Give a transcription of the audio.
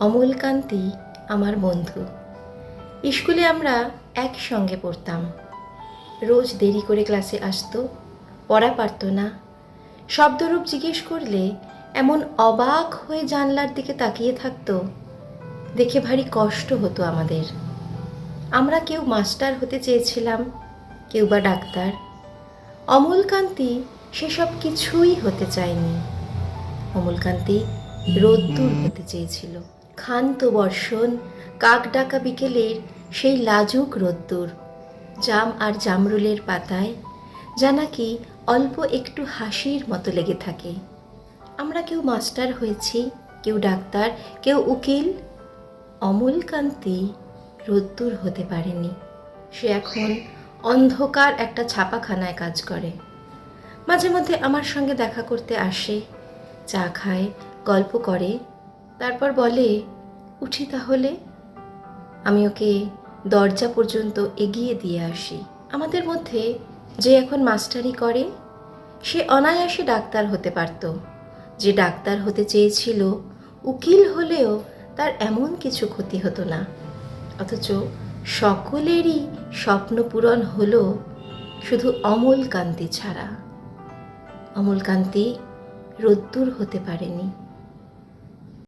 অমলকান্তি আমার বন্ধু। স্কুলে আমরা একসঙ্গে পড়তাম। রোজ দেরি করে ক্লাসে আসতো, পড়া পারতো না। শব্দরূপ জিজ্ঞেস করলে এমন অবাক হয়ে জানলার দিকে তাকিয়ে থাকতো, দেখে ভারী কষ্ট হতো আমাদের। আমরা কেউ মাস্টার হতে চেয়েছিলাম, কেউ বা ডাক্তার। অমলকান্তি সেসব কিছুই হতে চায়নি। অমলকান্তি রোদ্দুর হতে চেয়েছিল। ক্ষান্ত বর্ষণ কাক ডাকা বিকেলের সেই লাজুক রোদ্দুর। জাম আর জামরুলের পাতায় যা নাকি অল্প একটু হাসির মতো লেগে থাকে। আমরা কেউ মাস্টার হয়েছি, কেউ ডাক্তার, কেউ উকিল। অমলকান্তি রোদ্দুর হতে পারেনি। সে এখন অন্ধকার একটা ছাপাখানায় কাজ করে। মাঝে মধ্যে আমার সঙ্গে দেখা করতে আসে। চা খায়, গল্প করে, তারপর বলে, উঠি তাহলে। আমি ওকে দরজা পর্যন্ত এগিয়ে দিয়ে আসি। আমাদের মধ্যে যে এখন মাস্টারি করে, সে অনায়াসে ডাক্তার হতে পারত। যে ডাক্তার হতে চেয়েছিল, উকিল হলেও তার এমন কিছু ক্ষতি হতো না। অথচ সকলেরই স্বপ্ন পূরণ হলো শুধু অমলকান্তি ছাড়া। অমলকান্তি রোদ্দুর হতে পারেনি।